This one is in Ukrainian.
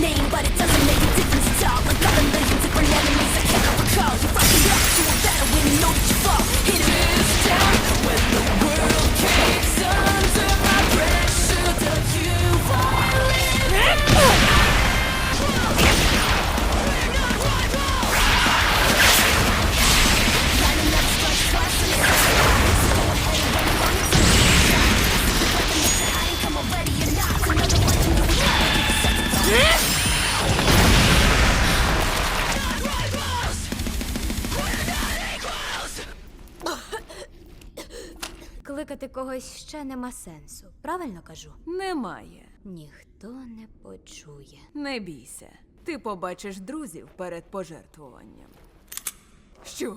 name, but it's. doesn't. Закликати когось ще нема сенсу. Правильно кажу? Немає. Ніхто не почує. Не бійся. Ти побачиш друзів перед пожертвуванням. Що?